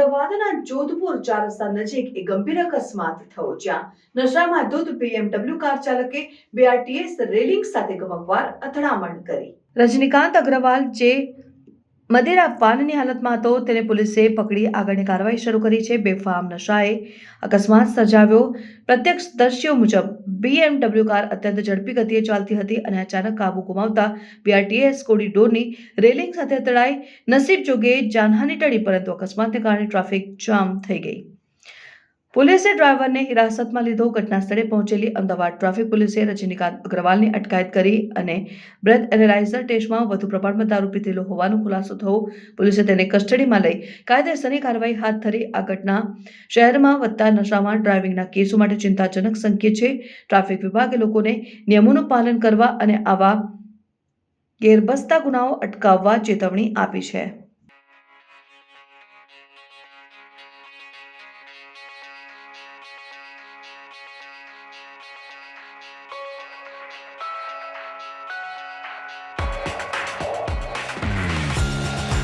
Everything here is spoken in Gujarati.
અમદાવાદના જોધપુર ચાર રસ્તા નજીક એક ગંભીર અકસ્માત થયો જ્યાં નશામાં ધૂત BMW કાર ચાલકે બીઆરટીએસ રેલિંગ સાથે ગમકવાર અથડામણ કરી. રજનીકાંત અગ્રવાલ જે મદેરા પાનની હાલતમાં હતો, તેને પોલીસે પકડી આગળની કાર્યવાહી શરૂ કરી છે. બેફામ નશાએ અકસ્માત સર્જાવ્યો. પ્રત્યક્ષદર્શીઓ મુજબ BMW કાર અત્યંત ઝડપી ગતિએ ચાલતી હતી અને અચાનક કાબુ ગુમાવતા બીઆરટીએસ કોરિડોરની રેલિંગ સાથે અથડાઈ નસીબ જોગે જાનહાની ટળી પરંતુ અકસ્માતને કારણે ટ્રાફિક જામ થઈ ગઈ. પોલીસે ડ્રાઈવરને હિરાસતમાં લીધો. ઘટના સ્થળે પહોંચેલી અમદાવાદ ટ્રાફિક પોલીસે રજનીકાંત અગ્રવાલની અટકાયત કરી અને બ્રેથ એનેલાઇઝર ટેસ્ટમાં વધુ પ્રમાણમાં દારૂ પીધેલો હોવાનો ખુલાસો થયો. પોલીસે તેને કસ્ટડીમાં લઈ કાયદેસરની કાર્યવાહી હાથ ધરી આ ઘટના શહેરમાં વધતા નશામાં ડ્રાઇવિંગના કેસો માટે ચિંતાજનક સંકેત છે. ટ્રાફિક વિભાગે લોકોને નિયમોનું પાલન કરવા અને આવા ગેરબસતા ગુનાઓ અટકાવવા ચેતવણી આપી છે.